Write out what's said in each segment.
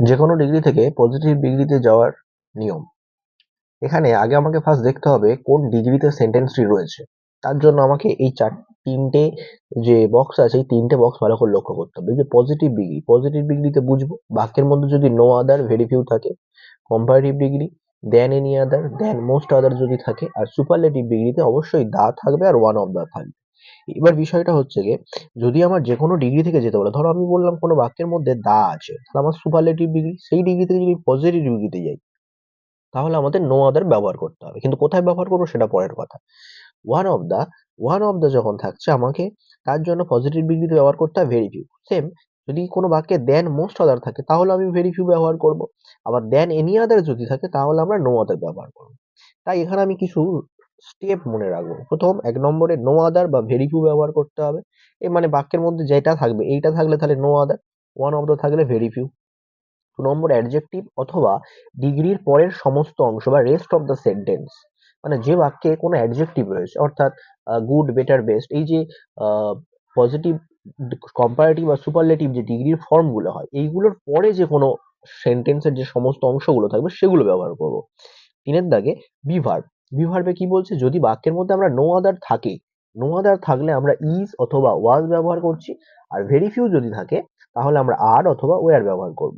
যে কোনো ডিগ্রি থেকে পজিটিভ ডিগ্রিতে যাওয়ার নিয়ম। এখানে আগে আমাকে ফার্স্ট দেখতে হবে কোন ডিগ্রিতে সেন্টেন্সটি রয়েছে। তার জন্য আমাকে এই চার, তিনটে যে বক্স আছে, এই তিনটে বক্স ভালো করে লক্ষ্য করতে হবে। যে পজিটিভ ডিগ্রি পজিটিভ ডিগ্রিতে বুঝব, বাক্যের মধ্যে যদি নো আদার ভেরি ফিউ থাকে comparative degree than any other than most other যদি থাকে, আর সুপারলেটিভ ডিগ্রিতে অবশ্যই দা থাকবে আর ওয়ান অফ দা থাকবে। এবার বিষয়টা হচ্ছে গিয়ে, যদি আমার যে কোনো ডিগ্রি থেকে যেতে বলে, ধরো আমি বললাম কোনো বাক্যের মধ্যে দা আছে, তাহলে আমার সুপারলেটিভ ডিগ্রি সেই ডিগ্রি থেকে যদি পজিটিভ ডিগ্রিতে যাই, তাহলে আমাদের নো আদার ব্যবহার করতে হবে। কিন্তু কোথায় ব্যবহার করব সেটা পরের কথা। One of the one of the যখন থাকছে, আমাকে তার জন্য পজিটিভ ডিগ্রিতে ব্যবহার করতে হয় ভেরি ফিউ সেম যদি কোনো বাক্যে দেন মোস্ট আদার থাকে, তাহলে আমি ভেরি ফিউ ব্যবহার করব। আবার দেন এনি আদার যদি থাকে, তাহলে আমরা নো আদার ব্যবহার করব। তাই এখানে আমি কিছু স্টেপ মনে রাখব। প্রথম এক নম্বরে নো আদার বা ভেরি ফিউ ব্যবহার করতে হবে। এ মানে বাক্যের মধ্যে যেটা থাকবে, এইটা থাকলে তাহলে no other one of the থাকলে ভেরি ফিউ দু নম্বর অ্যাডজেক্টিভ অথবা ডিগ্রির পরের সমস্ত অংশ বা রেস্ট অফ দ্য সেন্টেন্স মানে যে বাক্যে কোনো অ্যাডজেক্টিভ রয়েছে, অর্থাৎ গুড বেটার বেস্ট এই যে পজিটিভ কম্পারেটিভ বা সুপারলেটিভ যে ডিগ্রির ফর্মগুলো হয়, এইগুলোর পরে যে কোনো সেন্টেন্সের যে সমস্ত অংশগুলো থাকবে, সেগুলো ব্যবহার করব। তিনের দাগে বিভার্ব বিভার্বে কি বলছে? যদি বাক্যের মধ্যে আমরা নো আদার থাকি নো আদার থাকলে আমরা ইজ অথবা ওয়াজ ব্যবহার করছি, আর ভেরি ফিউ যদি থাকে, তাহলে আমরা আর অথবা ওয়ার ব্যবহার করব।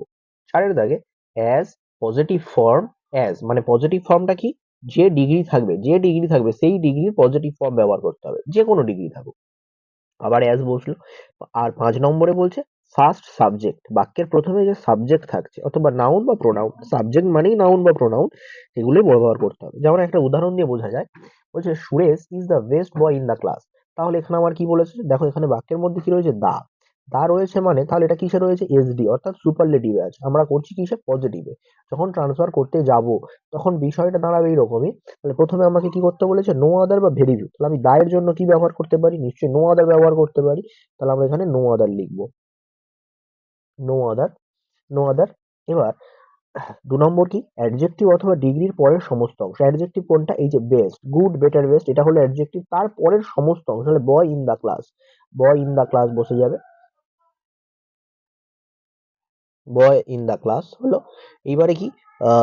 চারের দাগে অ্যাজ পজিটিভ ফর্ম অ্যাজ মানে পজিটিভ ফর্মটা কি? যে ডিগ্রি থাকবে, যে ডিগ্রি থাকবে, সেই ডিগ্রির পজিটিভ ফর্ম ব্যবহার করতে হবে যে কোনো ডিগ্রি থাকুক। আবার অ্যাজ বসল আর পাঁচ নম্বরে বলছে ফার্স্ট সাবজেক্ট বাক্যের প্রথমে যে সাবজেক্ট থাকছে, অথবা নাউন বা প্রোনাউন সাবজেক্ট মানেই নাউন বা প্রোনাউন এগুলোই ব্যবহার করতে হবে। যেমন একটা উদাহরণ দিয়ে বোঝা যায়, বলছে, Suresh is the best boy in the class তাহলে এখানে আমার কি বলেছে? দেখো, এখানে বাক্যের মধ্যে কি রয়েছে? দা। দা রয়েছে মানে তাহলে এটা কিসে রয়েছে? এসডি অর্থাৎ সুপারলেটিভে আছে। আমরা করছি কিসে? পজিটিভে যখন ট্রান্সফার করতে যাব, তখন বিষয়টা দাঁড়াবে এইরকমই। তাহলে প্রথমে আমাকে কি করতে বলেছে? নো আদার বা ভেরি ভিউ তাহলে আমি দায়ের জন্য কি ব্যবহার করতে পারি? নিশ্চয়ই নো আদার ব্যবহার করতে পারি। তাহলে আমরা এখানে নো আদার লিখব। নো আদার নো আদার এবার, দু নম্বর কি? অ্যাডজেক্টিভ অথবা ডিগ্রির পরের সমস্ত অংশ। অ্যাডজেক্টিভ কোনটা? এই যে বেস্ট গুড বেটার বেস্ট এটা হলো অ্যাডজেক্টিভ তার পরের সমস্ত অংশ। তাহলে boy in the class boy in the class বসে যাবে। বয় ইন দ্য ক্লাস হলো, এইবারে কি?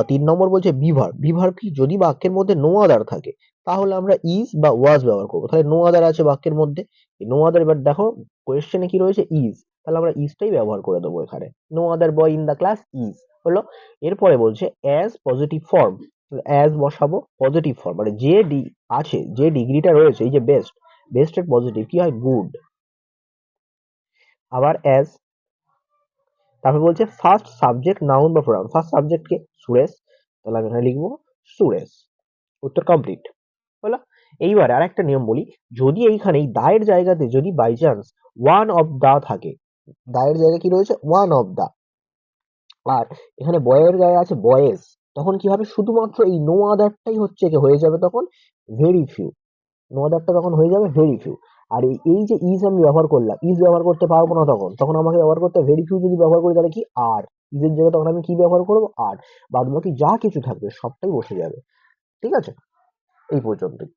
তিন নম্বর বলছে বিভার বিভার কি? যদি বাক্যের মধ্যে নো আদার থাকে, তাহলে আমরা ইজ বা ওয়াজ ব্যবহার করব। তাহলে নো আদার আছে বাক্যের মধ্যে। নো আদার এবার দেখো কোয়েশ্চেনে কি রয়েছে? ইজ তাহলে আমরা ইজটাই ব্যবহার করে দেবো এখানে। No other boy in the class is হলো, এরপরে বলছে অ্যাজ পজিটিভ ফর্ম অ্যাজ বসাবো পজিটিভ ফর্ম মানে যে ডি আছে, যে ডিগ্রিটা রয়েছে, এই যে বেস্ট বেস্টের পজিটিভ কি হয়? গুড আবার অ্যাজ তারপর বলছে ফার্স্ট সাবজেক্ট নাউন বা প্রোনাউন ফার্স্ট সাবজেক্ট কে? সুরেশ। তাহলে আমি এখানে লিখব, সুরেশ। উত্তর কমপ্লিট হলো, এইবার আর একটা নিয়ম বলি, যদি এইখানে এই দায়ের জায়গাতে যদি by chance one of the থাকে দায়ের জায়গায় কি রয়েছে? ওয়ান অফ দা আর এখানে বয়ের গায়ে আছে বয়েস তখন কি হবে? শুধুমাত্র এই নো আদারটাই হচ্ছে কি হয়ে যাবে তখন ভেরি ফিউ নো আদারটা তখন হয়ে যাবে ভেরি ফিউ আর এই যে ইজ আমি ব্যবহার করলাম ইজ ব্যবহার করতে পারব না তখন। তখন আমাকে ব্যবহার করতে ভেরি ফিউ যদি ব্যবহার করি তাহলে কি? আর ইজের জায়গায় তখন আমি কি ব্যবহার করব? আর বাদ বাকি যা কিছু থাকবে সবটাই বসে যাবে। ঠিক আছে? এই পর্যন্তই।